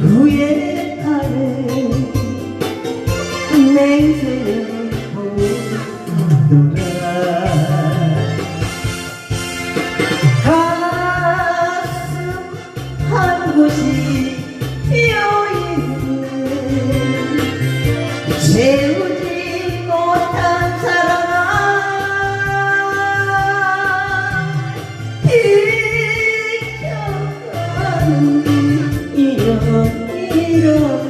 후회하는 내 인생은 quiero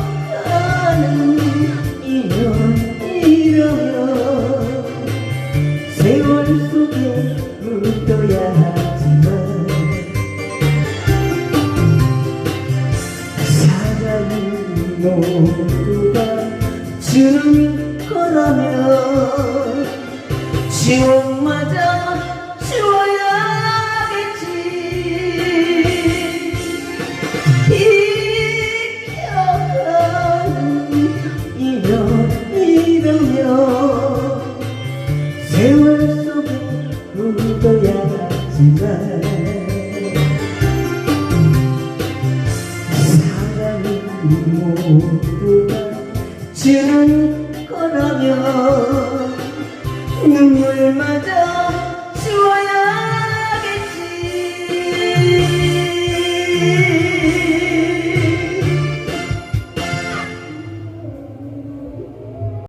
비켜가는 이런 이러면 세월 속에 묻어야 하지만 사랑이 모두가 주는 거라면 지옥마저 지워야 지는 거라면 눈물마저 지워야